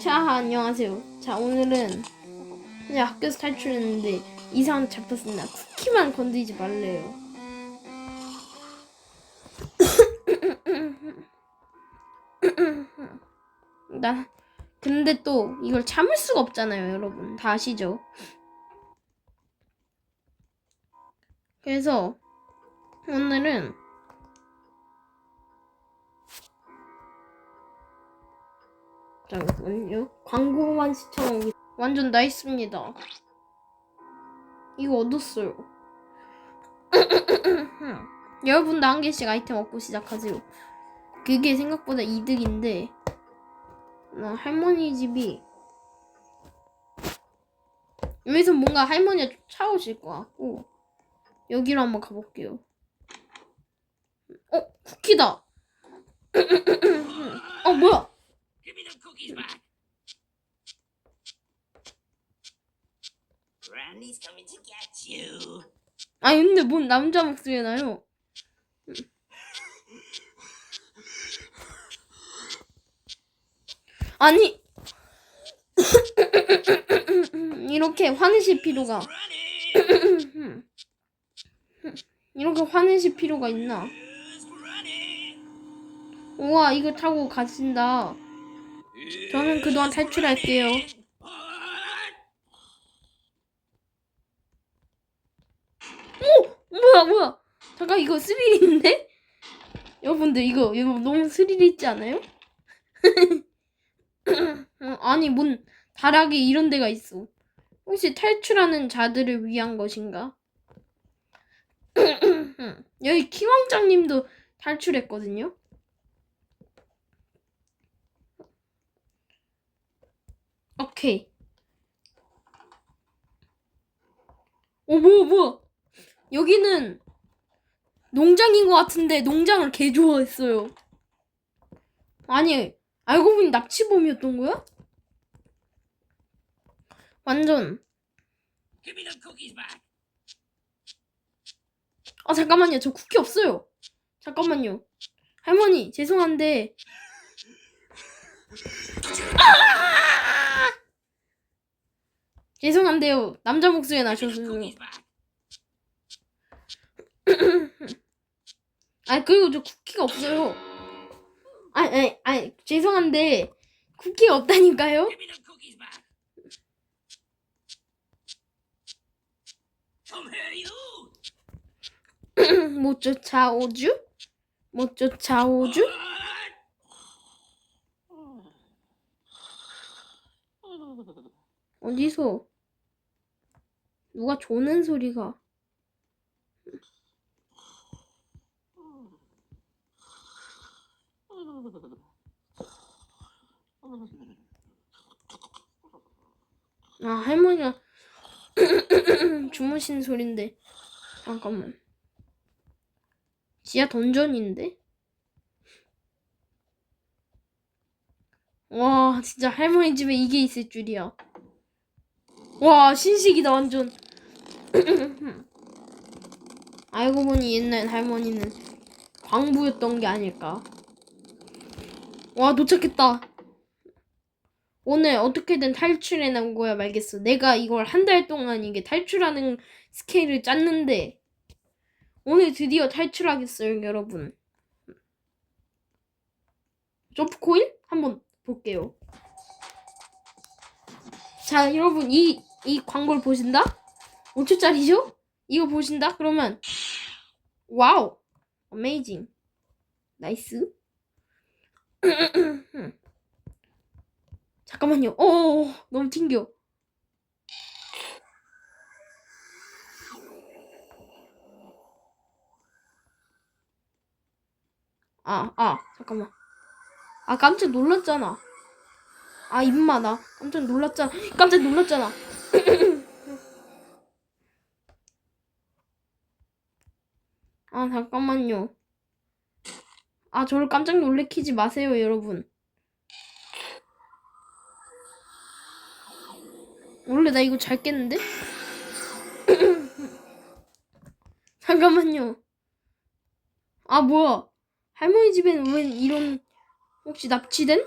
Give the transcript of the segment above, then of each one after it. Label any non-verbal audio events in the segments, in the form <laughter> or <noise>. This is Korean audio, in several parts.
자, 안녕하세요. 자, 오늘은 이제 학교에서 탈출했는데 이상한 데 잡혔습니다. 쿠키만 건드리지 말래요. <coughs> 나 근데 또 이걸 참을 수가 없잖아요, 여러분. 다 아시죠? 그래서 오늘은 잠깐만요. 광고만 시청하고 완전 나있습니다. 이거 얻었어요. <laughs> 여러분도 한 개씩 아이템 얻고 시작하세요. 그게 생각보다 이득인데 나 할머니 집이 여기서 뭔가 할머니가 쫓아오실 것 같고 여기로 한번 가볼게요. 어 쿠키다. <laughs> 어 뭐야? Give me the cookies back. Granny's coming to get you. 아니 근데 뭔 남자 목소리 나요? 아니 이렇게 화내실 필요가! 이렇게 화내실 필요가 있나? 우와 이거 타고 가신다. 저는 그동안 탈출할게요. 뭐야 뭐야? 잠깐 이거 스릴인데? 여러분들 이거 이거 너무 스릴 있지 않아요? <laughs> 어, 아니 뭔 다락이 이런 데가 있어. 혹시 탈출하는 자들을 위한 것인가? <clears throat> 여기 키왕짱님도 탈출했거든요. 오케이. 어 뭐야 뭐야? 여기는 농장인 것 같은데 농장을 개 좋아했어요. 아니 알고 보니 납치범이었던 거야? 완전. 아 잠깐만요 저 쿠키 없어요. 잠깐만요. 할머니 죄송한데. <laughs> 아! 죄송한데요 남자 목소리 the 나셔서. 아 그리고 저 쿠키가 없어요. 아니 아니 아니 죄송한데 쿠키가 없다니까요. 못 쫓아오주? 못 쫓아오주? 어디서 누가 조는 소리가? 아 할머니가 <clears throat> 주무신 소린데 잠깐만 지하 던전인데? 와 진짜 할머니 집에 이게 있을 줄이야 와 신식이다 완전 <laughs> 알고 보니 옛날 할머니는 광부였던 게 아닐까? 와 도착했다. 오늘 어떻게든 탈출해낸 거야 말겠어. 내가 이걸 한 달 동안 이게 탈출하는 스케일을 짰는데 오늘 드디어 탈출하겠어요 여러분. 점프 코인 한번 볼게요. 자 여러분 이, 이 광고를 보신다? 5초짜리죠? 이거 보신다? 그러면 와우 어메이징 나이스 <clears throat> 잠깐만요 어 너무 튕겨 아, 아, 잠깐만. 아, 깜짝 놀랐잖아. 아, 임마, 나 깜짝 놀랐잖아. 깜짝 놀랐잖아. <clears throat> 아, 잠깐만요. 아, 저를 깜짝 놀래키지 마세요, 여러분. 원래 나 이거 잘 깼는데? <laughs> 잠깐만요. 아, 뭐야. 할머니 집엔 웬 이런 혹시 납치된?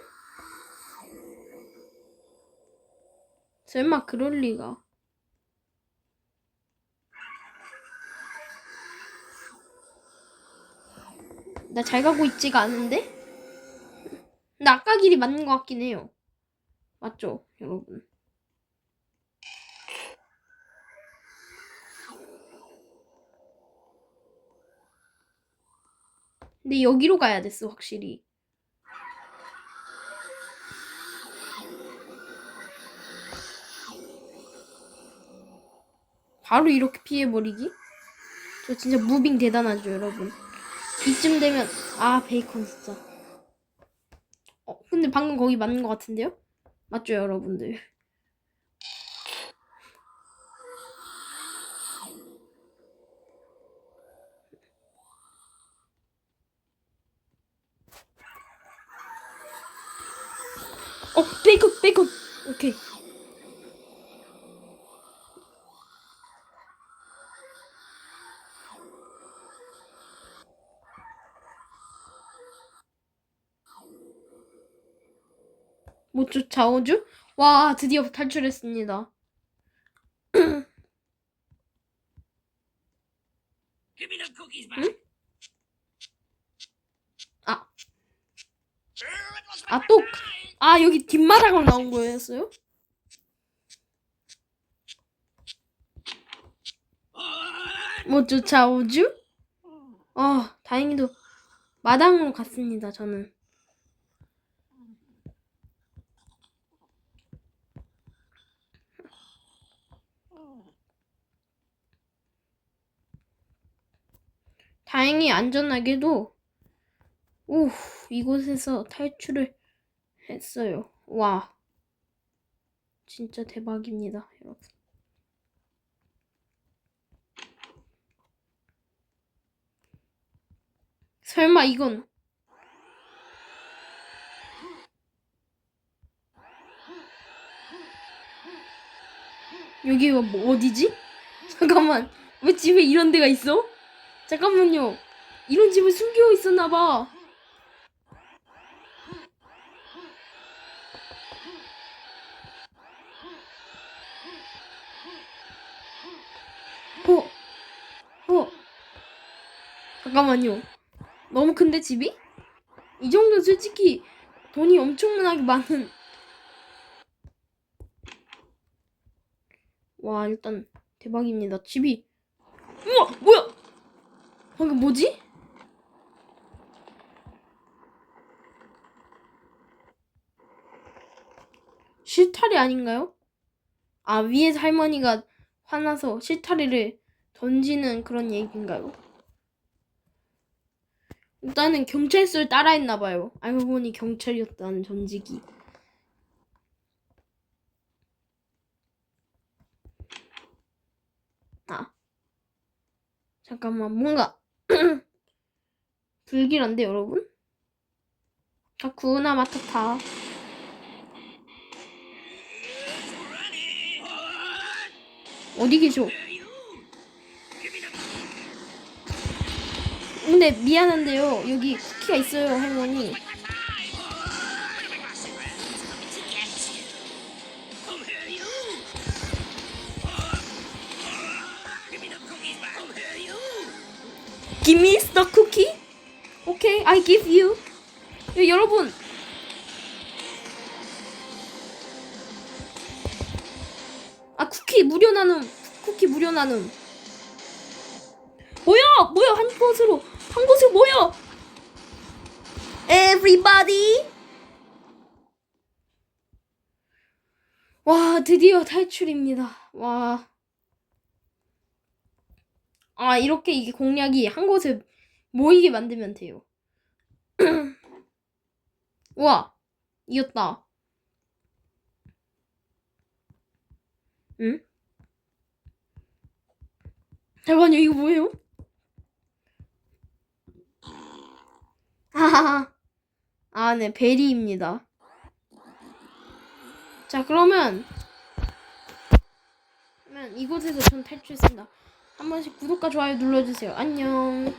설마 그럴 리가. 나 잘 가고 있지가 않은데? 근데 아까 길이 맞는 것 같긴 해요. 맞죠, 여러분? 근데 여기로 가야 됐어, 확실히. 바로 이렇게 피해버리기? 저 진짜 무빙 대단하죠, 여러분. 이쯤 되면 아 베이컨 진짜. 어 근데 방금 거기 맞는 것 같은데요? 맞죠, 여러분들? 어 베이컨 베이컨 오케이. 못 쫓아오죠? 와, 드디어 탈출했습니다. Back. 아. 아, 또, time. 아, 여기 뒷마당으로 나온 거였어요? 못 쫓아오죠? 어, 다행히도 마당으로 갔습니다, 저는. 다행히 안전하게도 오 이곳에서 탈출을 했어요. 와 진짜 대박입니다, 여러분. 설마 이건 여기가 뭐 어디지? <laughs> 잠깐만 왜 집에 이런 데가 있어? 잠깐만요 이런 집을 숨겨 있었나 봐. 어, 어, 잠깐만요. 너무 큰데 집이? 이 정도 솔직히 돈이 엄청나게 많은. 와 일단 대박입니다. 집이. 우와 뭐야? 방금 뭐지? 실타래 아닌가요? 아 위에서 할머니가 화나서 실타래를 던지는 그런 얘기인가요? 일단은 경찰서를 따라했나 봐요. 알고 보니 경찰이었다는 전직이. 아 잠깐만 뭔가 <clears throat> 불길한데 여러분? 자쿠나 마타타. running. 어디 계셔? 근데 미안한데요. 여기 쿠키가 있어요, 할머니. Give me the cookie? Okay, I give you. 야, 여러분. 아, 쿠키 무료 나눔. 쿠키 무료 나눔. 뭐야? 뭐야? 한 곳으로. 한 곳으로 뭐야? Everybody. 와, 드디어 탈출입니다. 와. 아, 이렇게 이게 공략이 한 곳에 모이게 만들면 돼요. <clears throat> 우와, 이겼다. 응? 잠깐만요, 이거 뭐예요? 하하하. 아, 네, 베리입니다. 자, 그러면, 그러면 이곳에서 전 탈출했습니다. 한 번씩 구독과 좋아요 눌러주세요. 안녕.